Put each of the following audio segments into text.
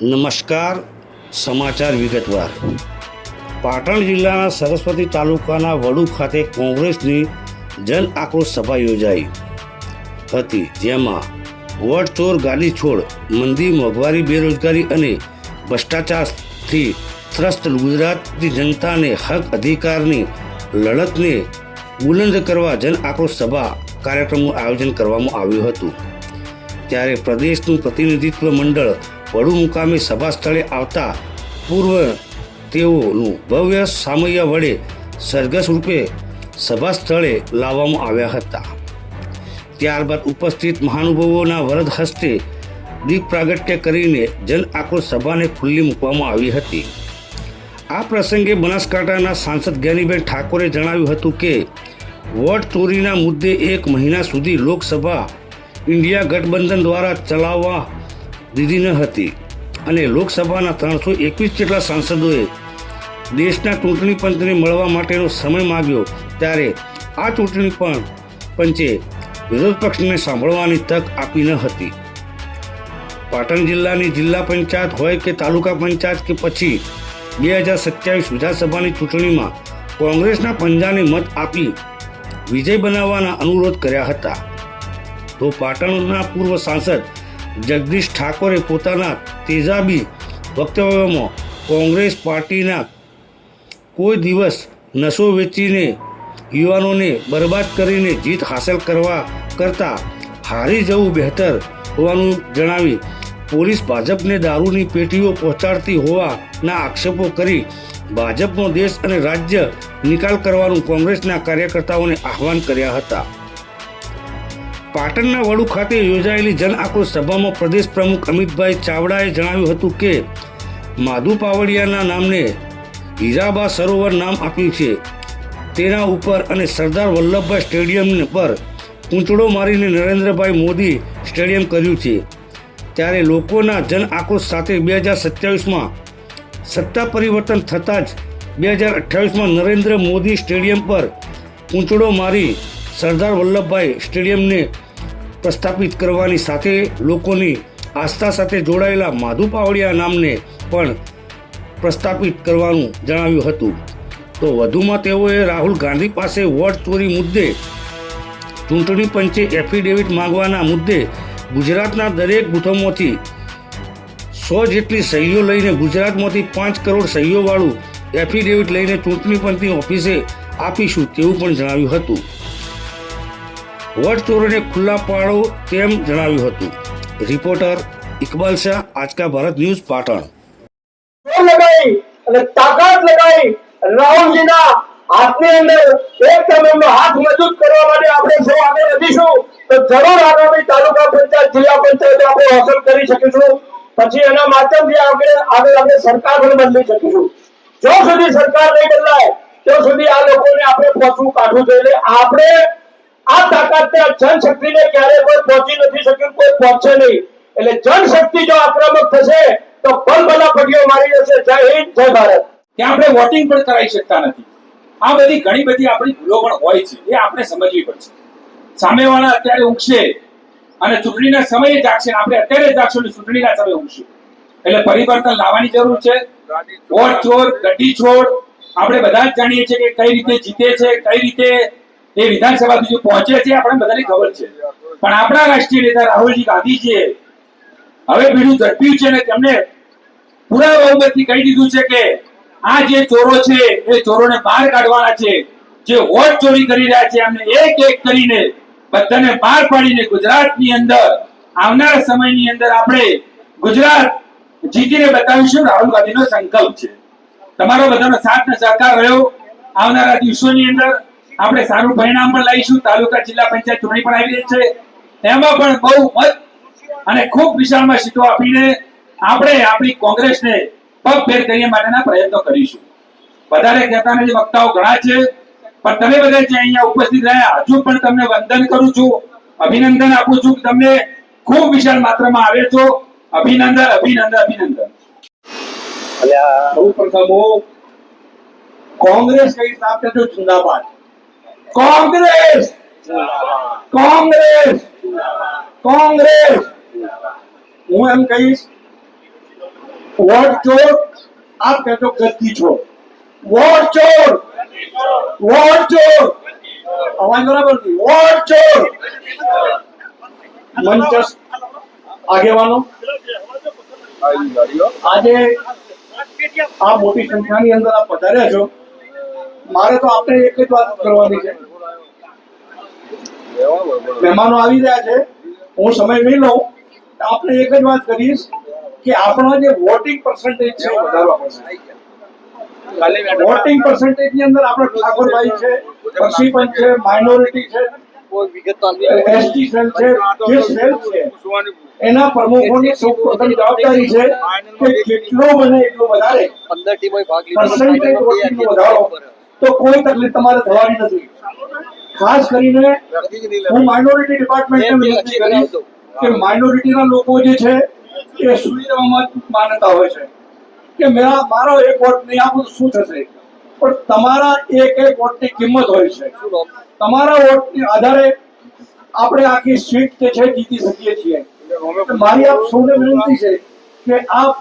નમસ્કાર, સમાચાર વિગતવાર. પાટણ જિલ્લાના સરસ્વતી તાલુકાના વડુ ખાતે કોંગ્રેસની જન આક્રોશ સભા યોજાઈ હતી, જેમાં વડચોર ચોર, ગાડી છોડ, મંદી, મોંઘવારી, બેરોજગારી અને ભ્રષ્ટાચારથી ત્રસ્ત ગુજરાતની જનતાને હક અધિકારની લડતને બુલંદ કરવા જન આક્રોશ સભા કાર્યક્રમનું આયોજન કરવામાં આવ્યું હતું. ત્યારે પ્રદેશનું પ્રતિનિધિત્વ મંડળ વડુ મુકામે સભા સ્થળે આવતા પૂર્વ તેઓનું ભવ્ય સામૈયા વડે સરઘસ રૂપે સભા સ્થળે લાવવામાં આવ્યા હતા. ત્યારબાદ ઉપસ્થિત મહાનુભાવોના વરદ હસ્તે દીપ પ્રાગટ્ય કરીને જન આક્રોશ સભાને ખુલ્લી મૂકવામાં આવી હતી. આ પ્રસંગે બનાસકાંઠાના સાંસદ જ્ઞાનીબેન ઠાકોરે જણાવ્યું હતું કે, વોટ ચોરીના મુદ્દે એક મહિના સુધી લોકસભા ઇન્ડિયા ગઠબંધન દ્વારા ચલાવવા દીધી ન હતી. અને લોકસભાના ત્રણસો એકવીસ જેટલા સાંસદોએ દેશના ચૂંટણી પંચને મળવા માટેનો સમય માગ્યો ત્યારે આ ચૂંટણી પણ પંચે વિરોધ પક્ષને સાંભળવાની તક આપી ન હતી. પાટણ જિલ્લાની જિલ્લા પંચાયત હોય કે તાલુકા પંચાયત કે પછી બે હજાર સત્યાવીસ વિધાનસભાની ચૂંટણીમાં કોંગ્રેસના પંજાને મત આપી વિજય બનાવવાના અનુરોધ કર્યા હતા. તો પાટણના પૂર્વ સાંસદ જગદીશ ઠાકોરે પોતાના તેજાબી વક્તવ્યમાં કોંગ્રેસ પાર્ટીના કોઈ દિવસ નશો વેચીને યુવાનોને બરબાદ કરીને જીત હાંસલ કરવા કરતાં હારી જવું બહેતર હોવાનું જણાવી પોલીસ ભાજપને દારૂની પેટીઓ પહોંચાડતી હોવાના આક્ષેપો કરી ભાજપનો દેશ અને રાજ્ય નિકાલ કરવાનું કોંગ્રેસના કાર્યકર્તાઓને આહવાન કર્યા હતા. પાટણના વડુ ખાતે યોજાયેલી જન આક્રોશ સભામાં પ્રદેશ પ્રમુખ અમિતભાઈ ચાવડાએ જણાવ્યું હતું કે, માધુ પાવડિયાના નામને હીરાબા સરોવર નામ આપ્યું છે. તેના ઉપર અને સરદાર વલ્લભભાઈ સ્ટેડિયમ પર કૂંચડો મારીને નરેન્દ્રભાઈ મોદી સ્ટેડિયમ કર્યું છે. ત્યારે લોકોના જન આક્રોશ સાથે બે હજાર સત્યાવીસમાં સત્તા પરિવર્તન થતાં જ બે હજાર અઠ્યાવીસમાં નરેન્દ્ર મોદી સ્ટેડિયમ પર કૂંચડો મારી સરદાર વલ્લભભાઈ સ્ટેડિયમને પ્રસ્થાપિત કરવાની સાથે લોકોની આસ્થા સાથે જોડાયેલા માધુ પાવડિયા નામને પણ પ્રસ્થાપિત કરવાનું જણાવ્યું હતું. તો વધુમાં તેઓએ રાહુલ ગાંધી પાસે વોટ ચોરી મુદ્દે ચૂંટણી પંચે એફિડેવિટ માંગવાના મુદ્દે ગુજરાતના દરેક બૂથોમાંથી સો જેટલી સહીઓ લઈને ગુજરાતમાંથી પાંચ કરોડ સહીઓવાળું એફિડેવિટ લઈને ચૂંટણી પંચની ઓફિસે આપીશું તેવું પણ જણાવ્યું હતું. વોટ ચોરોને ખુલ્લા પાડો તેમ જણાવ્યું હતું. Reporter Iqbal Shah, Aaj Ka Bharat news, Patan. અને તાકાત લગાઈ રાહુલજીના હાથની અંદર એક તરફનો હાથ મજબૂત કરવા માટે આપણે સૌ આગળ વધીશું. તો જરૂર આગામી તાલુકા પંચાયત, જિલ્લા પંચાયત આપણે હાંસલ કરી શકીશું. પછી એના માધ્યમથી આપણે આગળ આપણે સરકાર પણ બદલી શકીશું. જો સુધી સરકાર નહીં બદલાય, ત્યાં સુધી આ લોકોને આપણે પહોંચવું કાઢવું જોઈએ. આપણે આ તાકાતને જનશક્તિને ક્યારે કોઈ પહોંચી નથી શક્યું, કોઈ પહોંચશે નહીં. એટલે જનશક્તિ જો આક્રમક થશે, તો ભલભલા પટીઓ મારી જશે. જય હિન્દ, જય ભારત. ત્યાં આપણે વોટિંગ પણ કરાવી શકતા નથી. આ બધી ઘણી બધી આપણી ભૂલો પણ હોય છે, એ આપણે સમજવી પડશે. સામેવાળા અત્યારે ઊંઘશે અને ચૂંટણીના સમયે જાગશે. આપણે અત્યારે જાગશું ને ચૂંટણીના સમયે ઊંઘશું. એટલે પરિવર્તન લાવવાની જરૂર છે. વોટ ચોર, ગઢી છોડ, આપણે બધા જ જાણીએ છીએ કે કઈ રીતે જીતે છે, કઈ રીતે એ વિધાનસભા સુધી પહોંચે છે આપણે બધાને ખબર છે. પણ આપણા રાષ્ટ્રીય નેતા રાહુલજી ગાંધીજીએ હવે બીડું ઝડપ્યું છે અને તેમને પૂરા બહુમતથી કહી દીધું છે કે આ જે ચોરો છે, એ ચોરોને બહાર કાઢવાના છે. જે વોટ ચોરી કરી રહ્યા છે, એમને એક એક કરીને બધાને બહાર પાડીને ગુજરાતની અંદર આવનારા સમયની અંદર આપણે ગુજરાત જીતીને બતાવીશું. રાહુલ ગાંધીનો સંકલ્પ છે. તમારો બધાનો સાથ ને સહકાર રહ્યો. આવનારા દિવસોની અંદર આપણે સારું પરિણામ પણ લઈશું તાલુકા જિલ્લા પંચાયત ચૂંટણી પણ આવી રહી છે. એમાં પણ બહુ મત અને ખૂબ વિશાળમાં સીટો આપીને આપણે આપણી કોંગ્રેસને પગ ફેર કરીએ માટેના પ્રયત્નો કરીશું. વધારે કહેતા નથી વક્તાઓ ઘણા છે પણ તમે બધા જે અહીંયા ઉપસ્થિત રહ્યા હજુ પણ તમને વંદન કરું છું અભિનંદન આપું છું કે તમને ખૂબ વિશાળ માત્રામાં આવે છો. અભિનંદન અભિનંદન અભિનંદન. સૌ પ્રથમ કોંગ્રેસ કઈ આપે તો જિંદાબાદ કોંગ્રેસ! કોંગ્રેસ! કોંગ્રેસ! હું એમ કહીશ, વોટ ચોર, આપ કહેજો ગદ્દી છો વોટ ચોર! વોટ ચોર! અવાજ બરાબર વોટ ચોર! મંચસ્થ આગેવાનો, આજે આ મોટી સંખ્યાની અંદર આપ પધાર્યા છો. મારે તો આપણે એક જ વાત કરવાની છે. મહેમાનો આવી રહ્યા છે. હું સમય નહીં લઉં. આપણે એક જ વાત કરીશ કે આપણો જે વોટિંગ પર્સન્ટેજ છે વધારવા પડશે. વોટિંગ પર્સન્ટેજની અંદર આપણે ઠાકોરભાઈ છે પક્ષીપંચ છે માઇનોરિટી છે એસટી સેલ છે જે સેલ છે એના પ્રમુખોની સૌપ્રથમ જવાબદારી છે કે જેટલો બને એટલો વધારે. પંદર ટીમોએ ભાગ પર્સન્ટેજ વોટિંગ વધારો. તો કોઈ તકલીફ તમારે થવાની નથી. ખાસ કરીને હું માઇનોરિટી ડિપાર્ટમેન્ટને વિનંતી કરીશ કે માઇનોરિટીના લોકો જે છે એ સુવિધામાં માનતા હોય છે. કે મેરા મારો એક વોટ નહીં આપું શું થશે? પણ તમારા એક એક વોટની કિંમત હોય છે. તમારા વોટની આધારે આપણે આખી સીટ જે છે જીતી શકીએ છીએ. મારી આપ સૌને વિનંતી છે કે આપ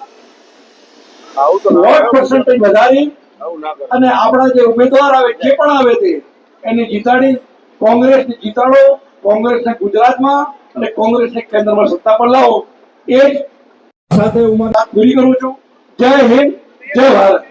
વોટ પર્સન્ટેજ વધારી અને આપણા જે ઉમેદવાર આવે, જે પણ આવે તે, એને જીતાડી કોંગ્રેસને જીતાડો, કોંગ્રેસને ગુજરાતમાં અને કોંગ્રેસને કેન્દ્રમાં સત્તા પર લાવો. એ જ સાથે હું મારી પૂરી કરું છું. જય હિન્દ, જય ભારત.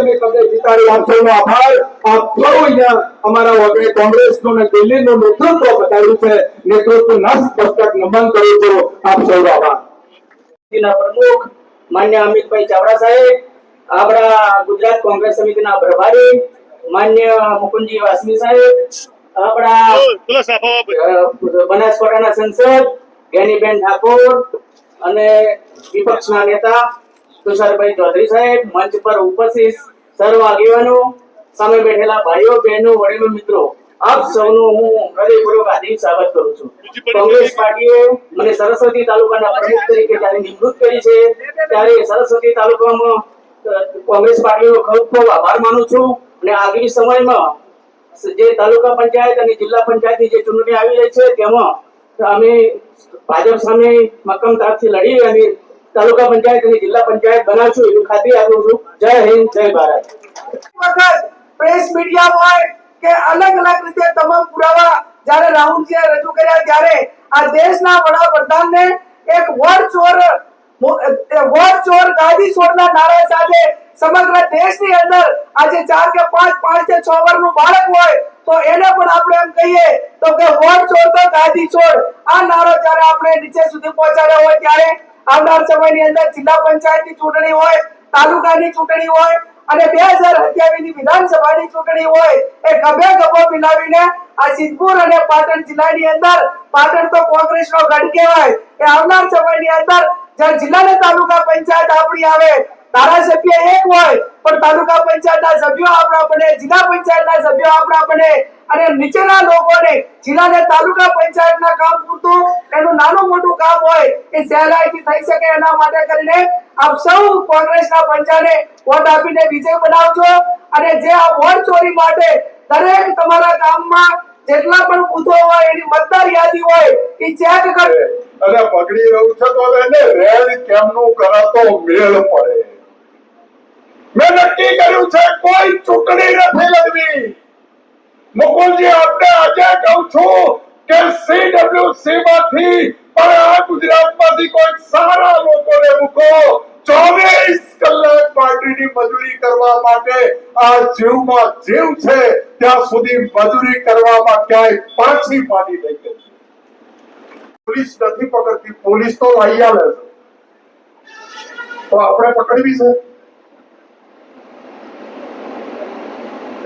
અમે તમને જીતાડી આપ સૌનો આભાર. આપ સૌ અહીંયા અમારા વગેરે કોંગ્રેસનો અને દિલ્હીનો નેતૃત્વ બતાવ્યું છે. નેતૃત્વના સ્પષ્ટક નમન કરું છું. આપ સૌનો આભાર. જિલ્લા પ્રમુખ માન્ય અમિતભાઈ ચાવડા સાહેબ આપણા ગુજરાત કોંગ્રેસ સમિતિના પ્રભારી માન્ય મુકુંદજી વાસમી સાહેબ આપણા બનાસકાંઠાના સંસદ જ્ઞાનીબેન ઠાકોર અને વિપક્ષના નેતા તુષારભાઈ ચૌધરી સાહેબ મંચ પર ઉપસ્થિત સર્વ આગેવાનો સામે બેઠેલા ભાઈઓ બહેનો વડીલો મિત્રો આપ સૌનો હું હૃદયપૂર્વક આદિ સ્વાગત કરું છું. કોંગ્રેસ પાર્ટીએ મને સરસ્વતી તાલુકાના પ્રમુખ તરીકે જ્યારે નિમણૂક કરી છે ત્યારે સરસ્વતી તાલુકામાં કોંગ્રેસ પાર્ટીનો ખૂબ ખૂબ આભાર માનું છું અને આગામી સમયમાં જે તાલુકા પંચાયત અને જિલ્લા પંચાયતની જે ચૂંટણી આવી રહી છે તેમાં અમે ભાજપ સામે મક્કમતાથી લડી અને તાલુકા પંચાયત અને જિલ્લા પંચાયત બનાવશું એવી ખાતરી આપું છું. જય હિન્દ, જય ભારત. પ્રેસ મીડિયા હોય કે અલગ અલગ રીતે તમામ પુરાવા જ્યારે રાહુલજીએ રજૂ કર્યા ત્યારે આ દેશના વડાપ્રધાનને એક વોટ ચોર વોટ ચોર, ગાદી ચોરના નારા સાથે સમગ્ર દેશની અંદર આજે ચાર કે પાંચ પાંચ કે છ વર્ષનું બાળક હોય તો એને પણ આપણે એમ કહીએ તો કે વોટ ચોર તો ગાદી ચોર. આ નારો જ્યારે આપણે નીચે સુધી પહોંચાડ્યો હોય ત્યારે આવનાર સમયની અંદર જિલ્લા પંચાયતની ચૂંટણી હોય, તાલુકાની ચૂંટણી હોય અને બે હજારની વિધાનસભાની ચૂંટણી હોય, એ ગભે ગભો મિલાવીને આ સિદ્ધપુર અને પાટણ જિલ્લાની અંદર, પાટણ તો કોંગ્રેસનો ગઢ કહેવાય, એ આવનાર સમયની અંદર, જ્યારે જિલ્લા ને તાલુકા પંચાયત આપણી આવે ધારાસભ્ય એક હોય, પણ તાલુકા પંચાયતના સભ્યો આપણા બને, જિલ્લા પંચાયતના સભ્યો આપણા બને, અને નીચેના લોકોને જિલ્લાને તાલુકા પંચાયતના કામ પૂરતું, એનું નાનું મોટું કામ હોય, એ સહેલાઈથી થઈ શકે એના માટે કરીને આપ સૌ કોંગ્રેસના પંચાને વોટ આપીને વિજય બનાવજો, અને જે આ વોટ ચોરી માટે દરેક તમારા ગામમાં જેટલા પણ બૂથો હોય, એની મતદાર યાદી હોય, એ ચેક કરે અને પકડી રહ્યું છે તો એને રેડ કેમનું કરે તો મેળ પડે? મેં નક્કી કર્યું છે, કોઈ ચૂંટણી નથી લડવી. મુકુલજી, આપને આજે કહું છું કે સીડબ્લ્યુસી માંથી પણ આ ગુજરાતમાંથી કોઈ સારા લોકોને મૂકો. ચોવીસ કલાક પાર્ટીની મજૂરી કરવા માટે આ જીવમાં જીવ છે. ત્યાં સુધી મજૂરી કરવામાં ક્યાંય પાછી પાડી લઈ ગઈ પોલીસ નથી પકડતી, પોલીસ તો લઈ આવે તો આપણે પકડવી છે?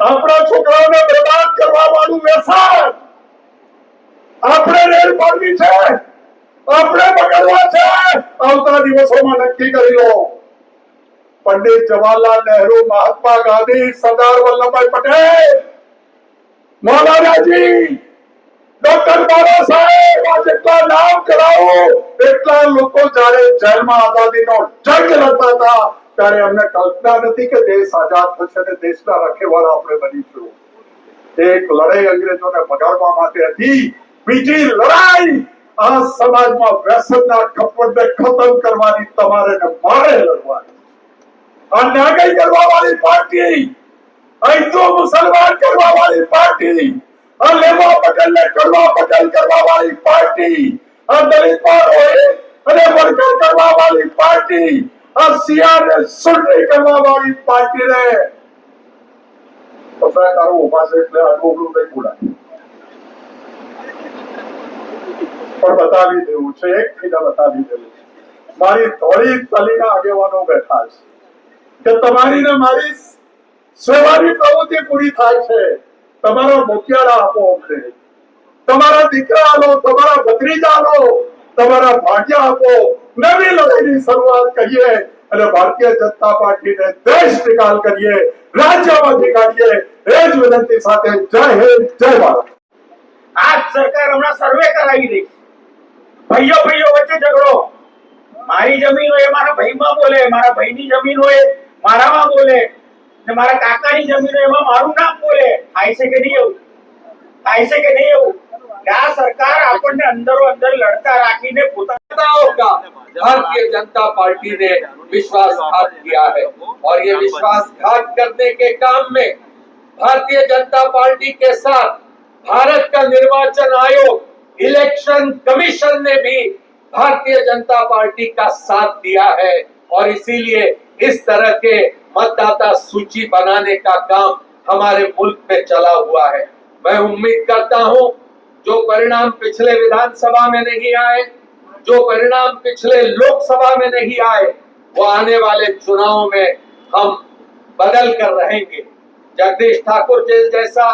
આપણા છોકરાઓને બરબાદ કરવા વાળું વ્યસન આપણે રેલ પાડવી છે. આપણે પકડવા છે. આવતા દિવસોમાં નક્કી કરી લો. પંડિત જવાહરલાલ નહેરુ, મહાત્મા ગાંધી, સરદાર વલ્લભભાઈ પટેલ. મૌલાનાજી, ડોક્ટર બાબા સાહેબ, આ જેટલા નામ કરાવો, એટલા લોકો જયારે જેલમાં આઝાદીનો જંગ લડતા હતા. ત્યારે અમને કલ્પના નથી કે દેશ આઝાદ થશે અને દેશના રખેવાળા આપણે બનીશું. એક લડાઈ અંગ્રેજોને ભગાડવા માટે હતી, બીજી લડાઈ આ સમાજમાં વ્યસનના કપડને ખતમ કરવાની તમારે ને મારે લડવાની. આ નાગઈ કરવા વાળી પાર્ટી, હિન્દુ મુસલમાન કરવા વાળી પાર્ટી, આ લેવા પટેલ ને કરવા પટેલ કરવા વાળી પાર્ટી, આ દલિત અને વર્કર કરવા વાળી પાર્ટી સિયાર સુન્ની કરવા વાળી પાર્ટી ને પત્રકારો ઊભા છે એટલે અનુભવ નહીં બોલાય પણ બતાવી દેવું છે, એક થઈને બતાવી દેવું મારી થોડી તલીના આગેવાનો બેઠા છે. કે તમારી ને મારી સેવાની પ્રવૃત્તિ પૂરી થાય છે. તમારા મોતિયાળા આપો અમને. તમારા દીકરા આલો, તમારા ભત્રીજા લો તમારા ભાગ્ય આપો. નવી લડાઈની શરૂઆત કરીએ અને ભારતીય જનતા પાર્ટીને દેશ નિકાલ કરીએ. રાજ્યમાંથી કાઢીએ. એ જ વિનંતી સાથે જય હિન્દ, જય ભારત. આ સરકાર હમણાં સર્વે કરાવી રહી ભાઈઓ ભાઈઓ વચ્ચે ઝઘડો. મારી જમીન હોય મારા ભાઈમાં બોલે, મારા ભાઈની જમીન હોય મારામાં બોલે. ને મારા કાકાની જમીન હોય એમાં મારું નામ બોલે. થાય છે કે નહીં એવું? થાય છે કે નહીં એવું? આ સરકાર આપણને અંદરો અંદર લડતા રાખીને પોતાના नेताओं का भारतीय जनता पार्टी ने विश्वासघात किया है और ये विश्वासघात करने के काम में भारतीय जनता पार्टी के साथ भारत का निर्वाचन आयोग इलेक्शन कमीशन ने भी भारतीय जनता पार्टी का साथ दिया है और इसीलिए इस तरह के मतदाता सूची बनाने का काम हमारे मुल्क में चला हुआ है मैं उम्मीद करता हूं जो परिणाम पिछले विधानसभा में नहीं आए जो परिणाम पिछले लोकसभा में नहीं आए वो आने वाले चुनाव में हम बदल कर रहेंगे जगदीश ठाकुर जी जैसा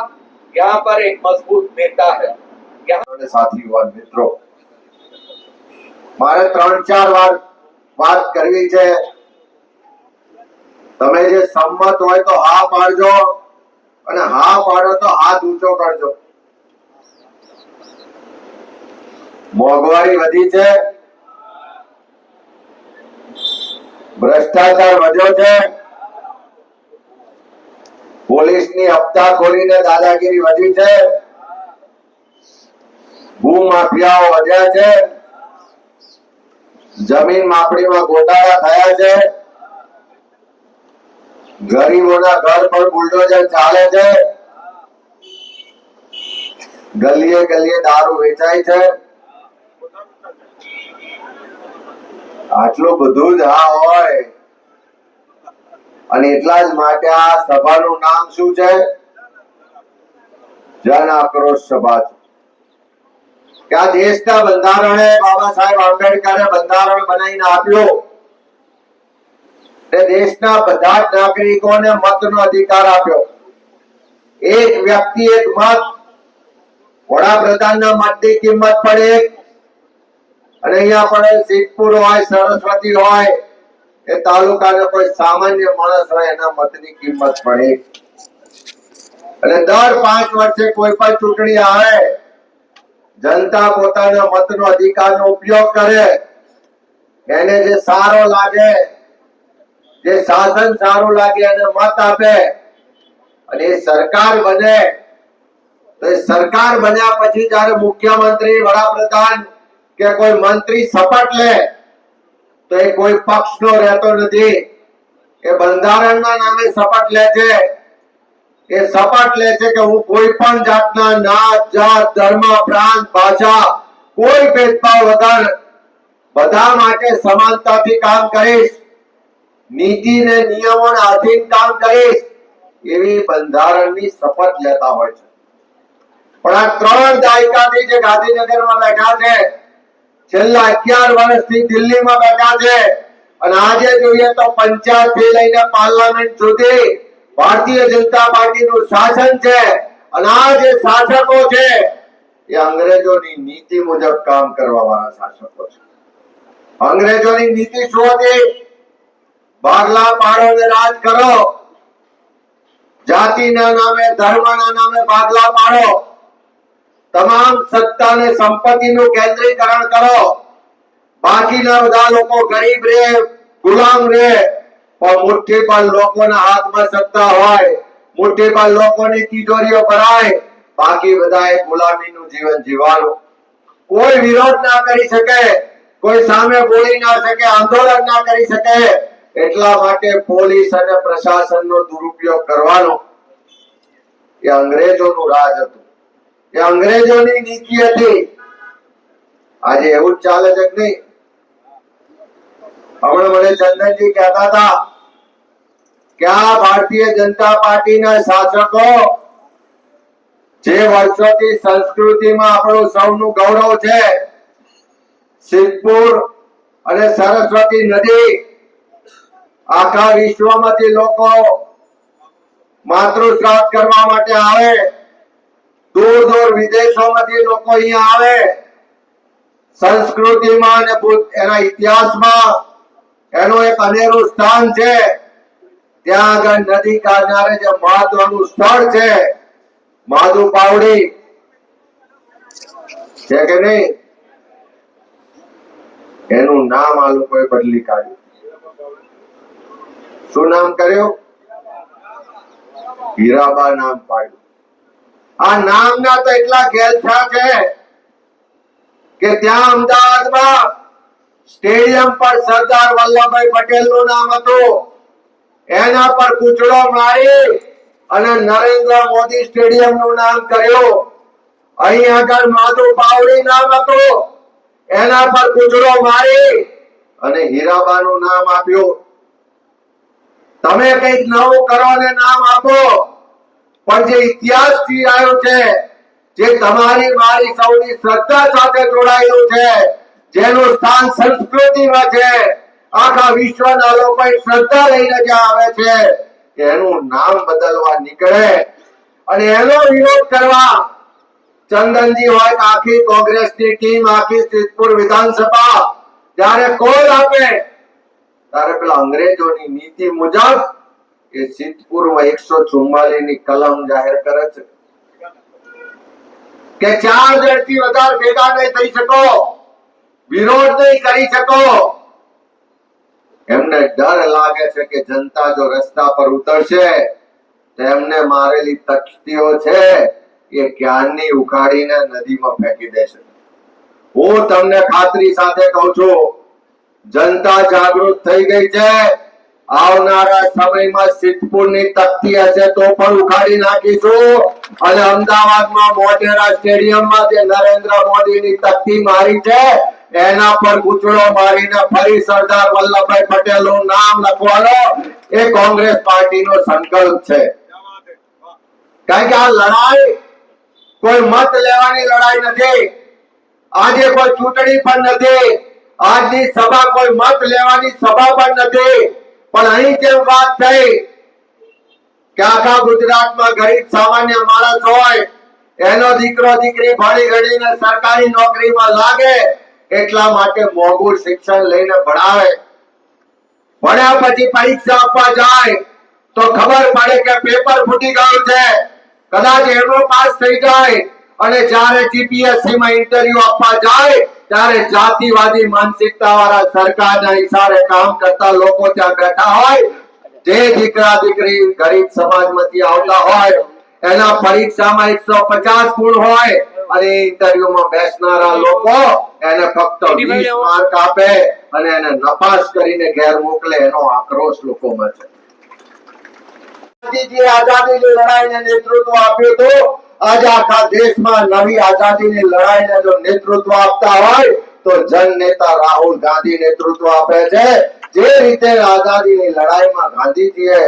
यहाँ पर एक मजबूत नेता है यहाँ અને સાથી યુવાન મિત્રો મારે ત્રણ ચાર વાર વાત કરવી છે તમે જે સંમત હોય તો હા પાડજો અને હા પાડો તો હાથ ઊંચો કરજો મોંઘવારી વધી છે. ભ્રષ્ટાચાર વધ્યો છે. પોલીસની હપ્તાખોરીને દાદાગીરી વધી છે. ભૂમાફિયાઓ વધ્યા છે. જમીન માપણીમાં ગોટાળા થયા છે. ગરીબોના ઘર પર બુલડોઝર ચાલે છે. ગલીએ ગલીએ દારૂ વેચાય છે. આટલું બધું જ હા હોય. અને એટલા જ માટે આ સભાનું નામ શું છે? જન આક્રોશ સભા છે. કે આ દેશના બંધારણે બાબા સાહેબ આંબેડકરે બંધારણ બનાવીને આપ્યું. તે દેશના બધા જ નાગરિકોને મતનો અધિકાર આપ્યો. એક વ્યક્તિ, એક મત. વડાપ્રધાનના મતની કિંમત પણ એક. અને અહીંયા પણ સિદ્ધપુર હોય, સરસ્વતી હોય, એ તાલુકાનો કોઈ સામાન્ય માણસ હોય, એના મતની કિંમત પડે. અને દર પાંચ વર્ષે કોઈ પણ ચૂંટણી આવે, જનતા પોતાના મતનો અધિકારનો ઉપયોગ કરે, એને જે સારો લાગે, જે શાસન સારું લાગે, એને મત આપે, અને એ સરકાર બને, તો એ સરકાર બન્યા પછી જ્યારે મુખ્યમંત્રી, વડાપ્રધાન કે કોઈ મંત્રી શપથ લે, તો એ કોઈ પક્ષનો રહેતો નથી. એ બંધારણના નામે શપથ લે છે. એ શપથ લે છે કે હું કોઈ પણ જાતના નાત, જાત, ધર્મ, પ્રાંત, ભાષા, કોઈ ભેદભાવ વગર બધા માટે સમાનતાથી કામ કરીશ, નીતિ ને નિયમોના આધીન કામ કરીશ, એવી બંધારણની શપથ લેતા હોય છે. પણ આ ત્રણ દાયકાથી જે ગાંધીનગરમાં બેઠા છે છેલ્લા અગિયાર વર્ષથી દિલ્હીમાં બેઠા છે. અને આજે જોઈએ તો પંચાયતથી લઈને પાર્લામેન્ટ સુધી ભારતીય જનતા પાર્ટીનું શાસન છે. અને આ જે શાસકો છે, એ અંગ્રેજોની નીતિ મુજબ કામ કરવા વાળા શાસકો છે. અંગ્રેજોની નીતિ શું હતી? ભાગલા પાડો ને રાજ કરો. જાતિના નામે, ધર્મના નામે ભાગલા પાડો. તમામ સત્તા અને સંપત્તિનું કેન્દ્રીકરણ કરો. બાકીના બધા લોકો ગરીબ રે, ગુલામ રે. પણ મુઠ્ઠી પર લોકોના હાથમાં સત્તા હોય મુઠ્ઠી પર લોકોની તિજોરીઓ ભરાય. બાકી બધાએ ગુલામીનું જીવન જીવાનું કોઈ વિરોધ ના કરી શકે, કોઈ સામે બોલી ના શકે, આંદોલન ના કરી શકે. એટલા માટે પોલીસ અને પ્રશાસનનો દુરુપયોગ કરવાનો. એ અંગ્રેજોનું રાજ હતું. એ અંગ્રેજોની નીતિ હતી. આજે એવું જ ચાલે છે નહીં? હમણાં મને ચંદનજી કહેતા હતા કે આ ભારતીય જનતા પાર્ટીના શાસકો જે વર્ષોથી સંસ્કૃતિમાં આપણું સૌનું ગૌરવ છે, સિદ્ધપુર અને સરસ્વતી નદી, આખા વિશ્વમાંથી લોકો માતૃ શ્રાદ્ધ કરવા માટે આવે. દૂર દૂર વિદેશોમાંથી લોકો અહીંયા આવે. સંસ્કૃતિમાં અને એના ઇતિહાસમાં એનું એક અનેરું સ્થાન છે. ત્યાં આગળ નદી કિનારે જે મહત્વનું સ્થળ છે, માધુ પાવડી. છે કે નહીં? એનું નામ આ લોકોએ બદલી કાઢ્યું. શું નામ કર્યું? હીરાબા નામ પાડ્યું. આ નામના તો એટલા ગેલછા છે કે ત્યાં અમદાવાદમાં સ્ટેડિયમ પર સરદાર વલ્લભભાઈ પટેલનું નામ હતું. એના પર કૂચડો મારી અને નરેન્દ્ર મોદી સ્ટેડિયમનું નામ કર્યું. અહીં આગળ માધુ પાવડી નામ હતું. એના પર કૂચડો મારી અને હીરાબા નું નામ આપ્યું. તમે કંઈક નવું કરો ને નામ આપો. પણ જે ઇતિહાસ આવ્યો છે, જે તમારી મારી સૌની શ્રદ્ધા સાથે જોડાયેલું છે, જેનું સ્થાન સંસ્કૃતિમાં છે, આખા વિશ્વના લોકો શ્રદ્ધા લઈને જ્યાં આવે છે, એનું નામ બદલવા નીકળે. અને એનો વિરોધ કરવા ચંદનજી હોય આખી કોંગ્રેસની ટીમ, આખી સિદ્ધપુર વિધાનસભા, જ્યારે કોલ આપે, ત્યારે પેલા અંગ્રેજોની નીતિ મુજબ એ સિદ્ધપુરમાં એકસો ચુમ્માલીસની કલમ જાહેર કરે છે. કે ચાર જણથી વધારે ભેગા નહીં થઈ શકો. વિરોધ નહીં કરી શકો. એમને ડર લાગે છે કે જનતા જો રસ્તા પર ઉતરશે, તો એમને મારેલી તકતીઓ છે એ ક્યારની ઉખાડીને નદીમાં ફેંકી દેશે. હું તમને ખાતરી સાથે કહું છું, જનતા જાગૃત થઈ ગઈ છે. આવનારા સમયમાં સિદ્ધપુરની તકતી હશે તો પણ ઉખાડી નાખીશું. અને અમદાવાદમાં મોટેરા સ્ટેડિયમમાં જે નરેન્દ્ર મોદીની તકતી મારી છે, એના પર કૂચડો મારીને ફરી સરદાર વલ્લભભાઈ પટેલનું નામ લખવાનો એ કોંગ્રેસ પાર્ટીનો સંકલ્પ છે. કારણ કે આ લડાઈ કોઈ મત લેવાની લડાઈ નથી. આજે કોઈ ચૂંટણી પણ નથી. આજની સભા કોઈ મત લેવાની સભા પણ નથી. પણ અહીં જેમ વાત થઈ કે આખા ગુજરાતમાં ગરીબ સામાન્ય માણસ હોય, એનો દીકરો, દીકરી ભણી ગણીને સરકારી નોકરીમાં લાગે, એટલા માટે મોંઘું શિક્ષણ લઈને ભણાવે. ભણ્યા પછી પરીક્ષા આપવા જાય, તો ખબર પડે કે પેપર ફૂટી ગયું છે. કદાચ એનો પાસ થઈ જાય અને જ્યારે જીપીએસસી માં ઇન્ટરવ્યુ આપવા જાય ત્યારે જાતિવાદી માનસિકતા વાળા સરકારના ઈશારે કામ કરતા લોકો ત્યાં બેઠા હોય જે દીકરા દીકરી ગરીબ સમાજમાંથી આવતા હોય એના પરીક્ષામાં એકસો પચાસ ગુણ હોય અને ઇન્ટરવ્યુમાં બેસનારા લોકો એને ફક્ત વીસ માર્ક આપે અને એને નપાસ કરીને ઘેર મોકલે એનો આક્રોશ લોકોમાં છે. આઝાદીની લડાઈને નેતૃત્વ આપ્યું હતું. આજે આખા દેશમાં નવી આઝાદીની લડાઈને જો નેતૃત્વ આપતા હોય, તો જન નેતા રાહુલ ગાંધી નેતૃત્વ આપે છે. જે રીતે આઝાદીની લડાઈમાં ગાંધીજીએ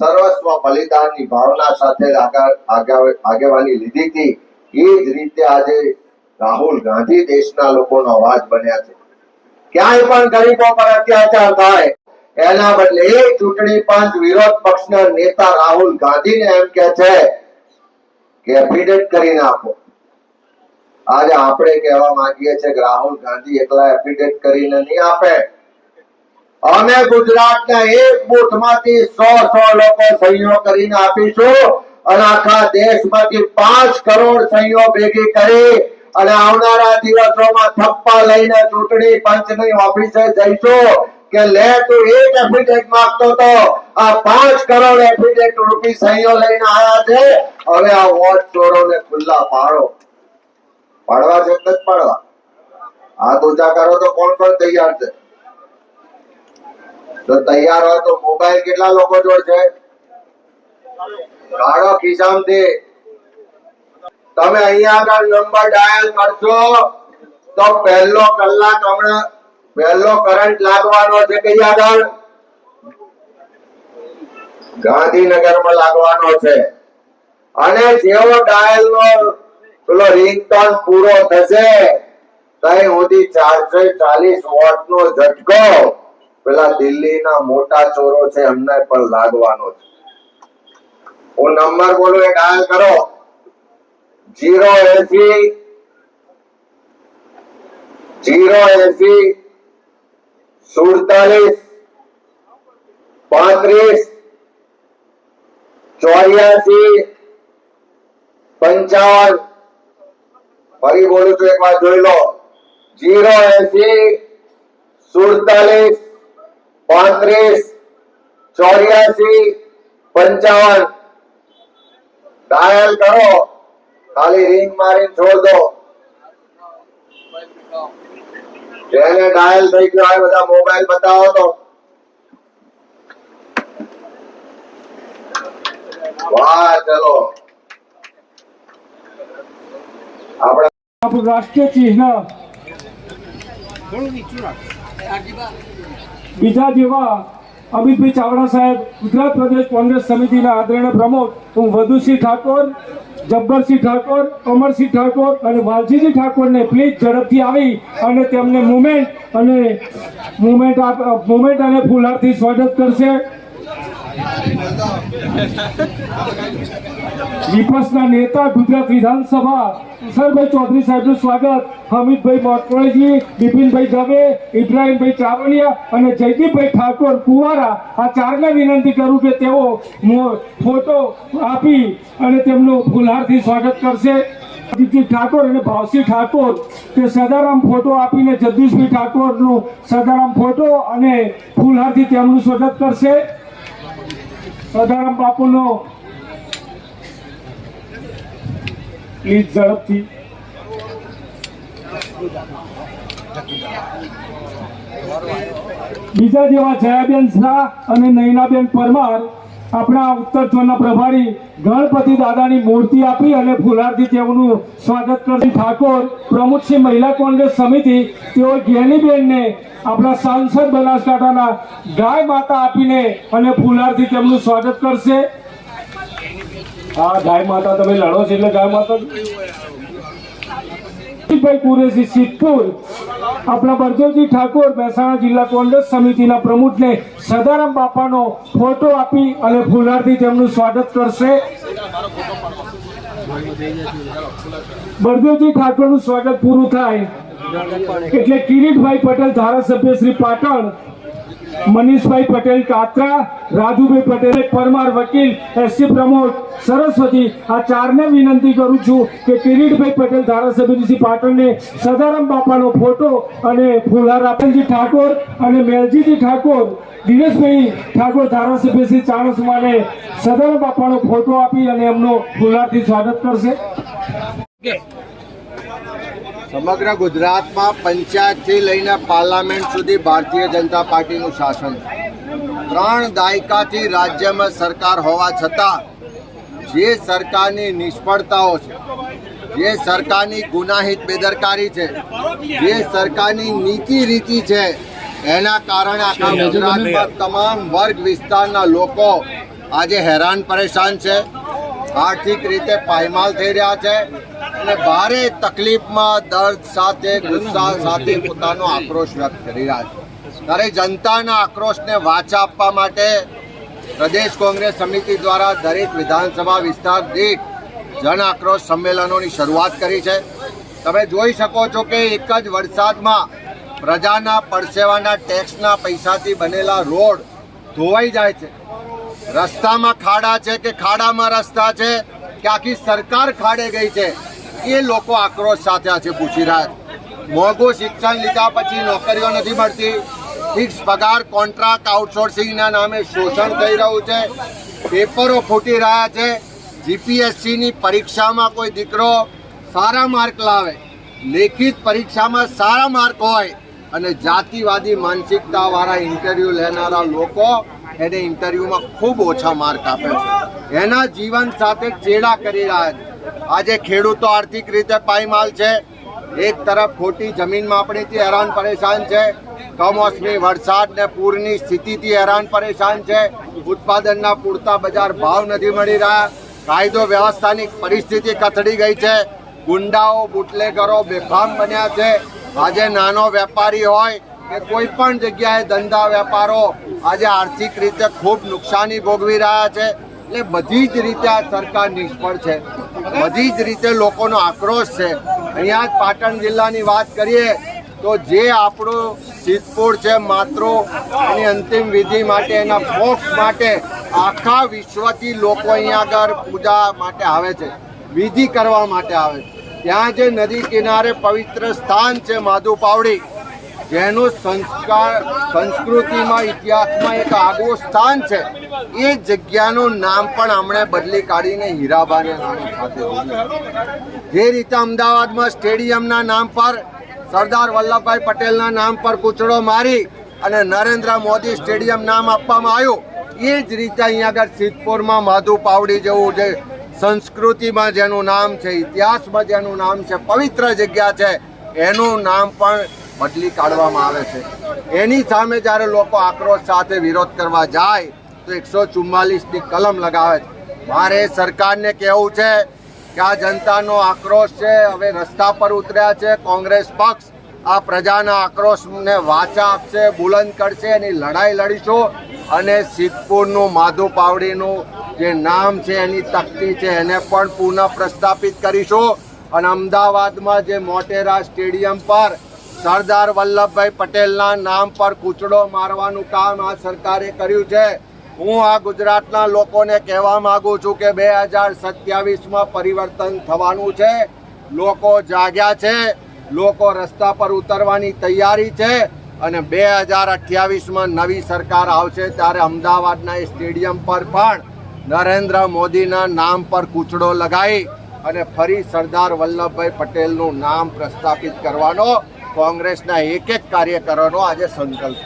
સર્વસ્વ બલિદાનની ભાવના સાથે આગેવાની લીધી હતી, એ જ રીતે આજે રાહુલ ગાંધી દેશના લોકોનો અવાજ બન્યા છે. ક્યાંય પણ ગરીબો પર અત્યાચાર થાય, એના બદલે ચૂંટણી પંચ વિરોધ પક્ષના નેતા રાહુલ ગાંધીને એમ કે છે એફિડેટ કરીને આપો. આજે આપણે કહેવા માંગીએ છીએ કે રાહુલ ગાંધી એકલા એફિડેટ કરીને નહીં આપે. અમે ગુજરાતના એક બૂથમાંથી સો સો લોકો સહીઓ કરીને આપીશું અને આખા દેશમાંથી પાંચ કરોડ સહીઓ ભેગી કરી અને આવનારા દિવસોમાં થપ્પા લઈને ચૂંટણી પંચની ઓફિસે જઈશું. કે લે તું એક એફિડેટ માંગતો તો આ પાંચ કરોડ એફિડેટ રૂપી સહીઓ લઈને આવ્યા છે. હવે આ વોટ ચોરોને ખુલ્લા પાડો. પાડવા છે કે પાડવા. હાથ ઊંચા કરો તો કોણ કોણ તૈયાર છે? તો તૈયાર હોય તો મોબાઈલ કેટલા લોકો જોડે છે? કાઢો ખિસ્સામાંથી તમે અહીંયા આગળ નંબર ડાયલ કરશો તો પહેલો કલાક હમણાં પહેલો કરંટ લાગવાનો છે કઈ આગળ ગાંધીનગરમાં લાગવાનો છે. અને જેવો ડાયલ નો પેલો રિંગટોન પૂરો થશે ત્યાં સુધી ચારસો ચાલીસ વોટ નો ઝટકો પેલા દિલ્હીના મોટા ચોરો છે, એમને પણ લાગવાનો છે. હું નંબર બોલું એ ડાયલ કરો. જીરો એસી જીરો એસી સુડતાલીસ, પાંત્રીસ, ચોર્યાસી, પંચાવન. ફરી બોલું છું એક જોઈ લો. જીરો એસી, સુડતાલીસ, પાંત્રીસ, ચોર્યાસી, પંચાવન. ડાયલ કરો. ખાલી રિંગ મારી છોડ દો. જેને ડાયલ થઈ ગયો હોય બધા મોબાઈલ બતાવો તો. વાહ ચલો. આપણે આપણું રાષ્ટ્રીય ચિહ્ન. બીજા જેવા અમિતભાઈ ચાવડા સાહેબ, ગુજરાત પ્રદેશ કોંગ્રેસ સમિતિના આદરણીય પ્રમુખ હું વધુસિંહ ઠાકોર, જબ્બરસિંહ ઠાકોર, અમરસિંહ ઠાકોર અને વાલજીજી ઠાકોરને પ્લીઝ ઝડપથી આવી અને તેમને મુમેન્ટ અને મુમેન્ટ મુમેન્ટ અને ફૂલહારથી સ્વાગત કરશે. વિપક્ષના નેતા ગુજરાત વિધાનસભા, સરભાઈ ચૌધરી સાહેબનું સ્વાગત. હમીદભાઈ મોટકોળજી બિપિનભાઈ દવે, ઇબ્રાહીમભાઈ ચાવડિયા અને જયદીપભાઈ ઠાકોર કુવારા આ ચારને વિનંતી કરું કે તેઓ ફોટો આપી અને તેમનું ફુલહારથી સ્વાગત કરશે. અજીતજી ઠાકોર અને ભાવસિંહ ઠાકોર, તે સદારામ ફોટો આપીને જગદીશભાઈ ઠાકોરનું સદારામ ફોટો અને ફૂલહારથી તેમનું સ્વાગત કરશે. સદારામ બાપુનો પ્લીઝ ઝડપથી. બીજા જેવા જયાબેન શાહ અને નૈનાબેન પરમાર આપણા ઉત્તર ઝોનના પ્રભારી ગણપતિ દાદાની મૂર્તિ આપી અને ફુલારથી તેમનું સ્વાગત કરતી ઠાકોર પ્રમુખસિંહ મહિલા કોંગ્રેસ સમિતિ, તેઓ ગેનીબેનને આપણા સાંસદ બનાસકાંઠાના ગાય માતા આપીને અને ફુલારથી તેમનું સ્વાગત કરશે. હા ગાય માતા તમે લડો છો એટલે ગાય માતા ભાઈ ઠાકોર મહેસાણા ફોટો આપી અને ફુલારથી તેમનું સ્વાગત કરશે. બળદેવજી ઠાકોરનું સ્વાગત પૂરું થાય. એટલે કિરીટભાઈ પટેલ ધારાસભ્ય શ્રી પાટણ મનીષભાઈ પટેલ કાત્રા, રાજુભાઈ પટેલ, પરમાર વકીલ એસસી પ્રમોદ, સરસ્વતી. આ ચારને વિનંતી કરું છું કે કિરીટભાઈ પટેલ ધારાસભ્ય શ્રી પાટણને સદારામ બાપાનો ફોટો અને ફુલા આપેલજી ઠાકોર અને મેલજીજી ઠાકોર, દિનેશભાઈ ઠાકોર ધારાસભ્ય શ્રી ચાણસમાને સદારામ બાપાનો ફોટો આપી અને એમનો ફુલહારથી સ્વાગત કરશે. સમગ્ર ગુજરાતમાં પંચાયતથી લઈને પાર્લામેન્ટ સુધી ભારતીય જનતા પાર્ટીનું શાસન. ત્રણ દાયકાથી રાજ્યમાં સરકાર હોવા છતાં જે સરકારની નિષ્ફળતાઓ છે જે સરકારની ગુનાહિત બેદરકારી છે જે સરકારની નીતિ રીતિ છે એના કારણે આખા ગુજરાતમાં તમામ વર્ગ વિસ્તારના લોકો આજે હેરાન પરેશાન છે આર્થિક રીતે પાયમાલ થઈ રહ્યા છે અને ભારે તકલીફમાં દર્દ સાથે ગુસ્સા સાથે પોતાનો આક્રોશ વ્યક્ત કરી રહ્યા છે. ત્યારે જનતાના આક્રોશને વાચા આપવા માટે પ્રદેશ કોંગ્રેસ સમિતિ દ્વારા દરેક વિધાનસભા વિસ્તાર દીઠ જન આક્રોશ સંમેલનોની શરૂઆત કરી છે. તમે જોઈ શકો છો કે એક જ વરસાદમાં પ્રજાના પરસેવાના ટેક્સના પૈસાથી બનેલા રોડ ધોવાઈ જાય છે. રસ્તામાં ખાડા છે કે ખાડામાં રસ્તા છે? કે આખી સરકાર ખાડે ગઈ છે? એ લોકો આક્રોશ સાથે છે પૂછી રહ્યા મોંઘું શિક્ષણ લીધા પછી નોકરીઓ નથી મળતી. ફિક્સ પગાર કોન્ટ્રાક્ટ આઉટસોર્સિંગના નામે શોષણ થઈ રહ્યું છે. પેપરો ફૂટી રહ્યા છે. જીપીએસસીની પરીક્ષામાં કોઈ દીકરો સારા માર્ક લાવે. લેખિત પરીક્ષામાં સારા માર્ક હોય અને જાતિવાદી માનસિકતાવાળા ઇન્ટરવ્યૂ લેનારા લોકો એને ઇન્ટરવ્યૂમાં ખૂબ ઓછા માર્ક આપે છે. એના જીવન સાથે ચેડા કરી રહ્યા છે. આજે ખેડૂતો આર્થિક રીતે પાયમાલ છે. એક તરફ ખોટી જમીન માપણીથી હેરાન પરેશાન છે. કમોસમી વરસાદ ને પૂરની સ્થિતિથી હેરાન પરેશાન છે. ઉત્પાદનના પૂરતા બજાર ભાવ નથી મળી રહ્યા. કાયદો વ્યવસ્થાની પરિસ્થિતિ કથળી ગઈ છે. ગુંડાઓ, બુટલેગરો બેફામ બન્યા છે. આજે નાનો વેપારી હોય કે કોઈ પણ જગ્યાએ ધંધા વેપારો આજે આર્થિક રીતે ખૂબ નુકસાની ભોગવી રહ્યા છે. એટલે બધી જ રીતે આ સરકાર નિષ્ફળ છે. બધી જ રીતે લોકોનો આક્રોશ છે. અહીંયા જ પાટણ જિલ્લાની વાત કરીએ તો જે આપણો સિદ્ધપુર છે માત્રો એની અંતિમ વિધિ માટે, એના મોક્ષ માટે આખા વિશ્વથી લોકો અહીંયા આગળ પૂજા માટે આવે છે, વિધિ કરવા માટે આવે છે. ત્યાં જે નદી કિનારે પવિત્ર સ્થાન છે માધુ પાવડી જેનું સંસ્કાર સંસ્કૃતિમાં, ઇતિહાસમાં એક આગવું સ્થાન છે. એ જગ્યાનું નામ પણ હમણે બદલી કાઢીને હીરાબાને નામ જે રીતે અમદાવાદમાં સ્ટેડિયમના નામ પર સરદાર વલ્લભભાઈ પટેલના નામ પર કૂચડો મારી અને નરેન્દ્ર મોદી સ્ટેડિયમ નામ આપવામાં આવ્યું, એ જ રીતે અહીંયા આગળ સિદ્ધપુરમાં માધુ પાવડી જેવું જે સંસ્કૃતિમાં જેનું નામ છે, ઇતિહાસમાં જેનું નામ છે, પવિત્ર જગ્યા છે, એનું નામ પણ બદલી કાઢવામાં આવે છે. એની સામે જ્યારે લોકો આક્રોશ સાથે વિરોધ કરવા જાય, તો એકસો ચુમ્માલીસની કલમ લગાવે છે. મારે સરકારને કહેવું છે કે આ જનતાનો આક્રોશ છે, હવે રસ્તા પર ઉતર્યા છે, કોંગ્રેસ પક્ષ આ પ્રજાના આક્રોશને વાચા આપશે, બુલંદ કરશે, એની લડાઈ લડીશું અને સિદ્ધપુરનું માધુ પાવડીનું જે નામ છે, એની તકતી છે, એને પણ પુનઃ પ્રસ્થાપિત કરીશું. અને અમદાવાદમાં જે મોટેરા સ્ટેડિયમ પર સરદાર વલ્લભભાઈ પટેલના નામ પર કૂચડો મારવાનું કામ આ સરકારે કર્યું છે. હું આ ગુજરાતના લોકોને કહેવા માંગુ છું કે બે હજાર સત્યાવીસમાં પરિવર્તન થવાનું છે. લોકો જાગ્યા છે. લોકો રસ્તા પર ઉતરવાની તૈયારી છે. અને બે હજાર અઠ્યાવીસમાં નવી સરકાર આવશે ત્યારે અમદાવાદના સ્ટેડિયમ પર પણ નરેન્દ્ર મોદીના નામ પર કૂચડો લગાવી અને ફરી સરદાર વલ્લભભાઈ પટેલનું નામ પ્રસ્થાપિત કરવાનો કોંગ્રેસના એક એક કાર્યકરોનો આજે સંકલ્પ.